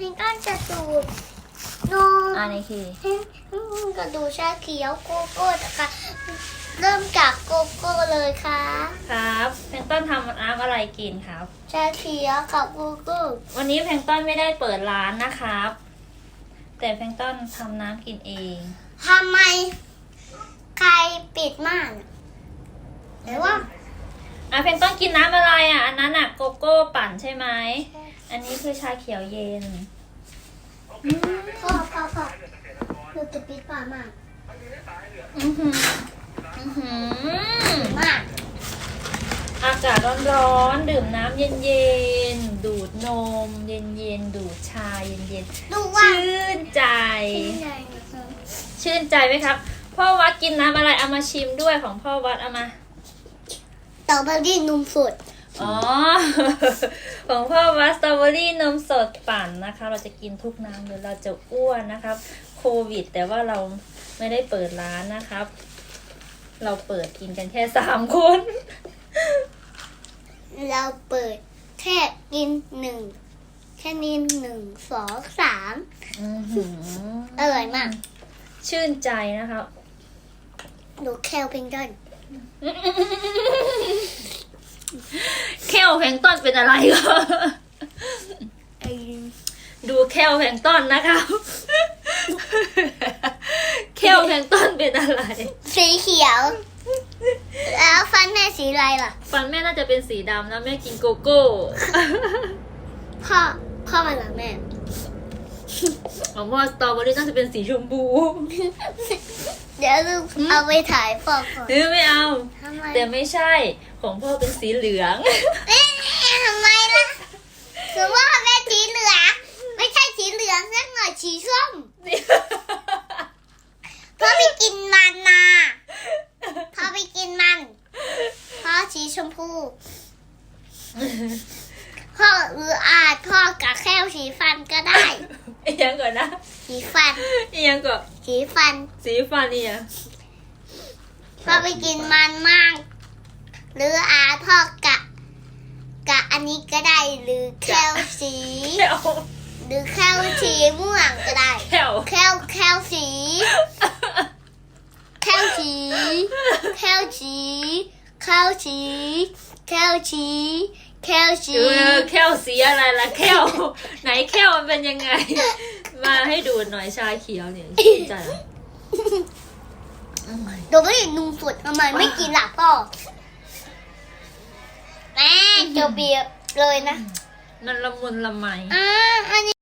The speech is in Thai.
ให้ก้นจะดูดนมอันนี้คือให้กระดูชาเขียวโกโก้นะคะเริ่มจากโกโก้เลยค่ะครับแพงต้นทำน้ำอะไรกินครับ ชาเขียวกับโกโก้วันนี้แพงต้นไม่ได้เปิดร้านนะครับ แต่แพงต้นทำน้ำกินเองทำไม ใครปิดม่านหรือว่า อะแพลงก์ต้นกินน้ำอะไรอะ อันนั้นอะโกโก้ปั่นใช่ไหม อันนี้คือชาเขียวเย็นพ่อพ่อพ่อเราจะปิดปากมากอือหืออื้อหือมากอากาศร้อนๆ ดื่มน้ำเย็นๆ ดูดนม เย็นๆ ดูดชาเย็นดูๆ ว่าชื่นใจที่ไหนนะคะชื่นใจไหมครับ พ่อวัดกินน้ำอะไรเอามาชิมด้วยของพ่อวัดเอามา ต่อไปที่นมสด อ๋อ ของพ่อวัดสตรอเบอรี่นมสดปั่นนะคะ เราจะกินทุกน้ำเลยเราจะอ้วนนะครับ โควิด แต่ว่าเราไม่ได้เปิดร้านนะครับ เราเปิดกินกันแค่สามคน เราเปิดแค่กินหนึ่งแค่นี้หนึ่งสองสามอื้อหืออร่อยมาก ชื่นใจนะครับดูแคลเป็นกันแค ลแพลงก์ต้นเป็นอะไรก็ไอ้ดูแคลแพลงก์ต้นนะครับแคลแพลงก์ต้นเป็นอะไร สีเขียว แล้วฟันแม่สีอะไรล่ะ ฟันแม่น่าจะเป็นสีดำนะแม่กินโกโก้พ่อพ่อเหรอแม่ของพ่อสตรอเบอรี่น่าจะเป็นสีชมพู เดี๋ยวลูกเอาไปถ่ายพ่อก่อนหรือไม่เอา ทำไมแต่ไม่ใช่ของพ่อเป็นสีเหลือง เอ๊ะทำไมล่ะคือว่าแม่สีเหลือง ไม่ใช่สีเหลืองสักหน่อยสีส้มพ่อไปกินมันนะพ่อไปกินมันพ่อสีชมพูพ่ออืออาจพ่อกับแค่สีฟันก็ได้อีหยังก่อนนะสีฟันอีหยังก่อน สีฟันสีฟันนี่อะพ่อไปกินมันมาก หรืออาพ่อกะ กะอันนี้ก็ได้หรือแคลสี แคลหรือแคลสีม่วงก็ได้ แคลแคลแคลสี แคลสี แคลสี แคลสี แคลสีแคลสีเออแคลสีอะไรล่ะแคลไหนแคลมันเป็นยังไง มาให้ดูหน่อยชาเขียวเนี่ยชื่นใจเหรอเดี๋ยวไม่ได้นุ่มสดทำไมไม่กินล่ะพ่อแม่จะเบียบเลยนะ มันละมุนละไม อ่าอันนี้